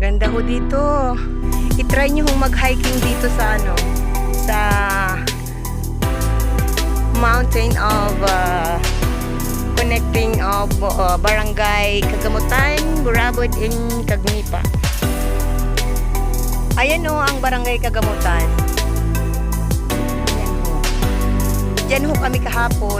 Ganda ho dito. I-try nyo hong mag-hiking dito sa ano, sa mountain of uh, connecting of uh, barangay Kagamutan, Burabod, in Cagnipa. Ayan o ang barangay Kagamutan. Ayan ho. Diyan ho kami kahapon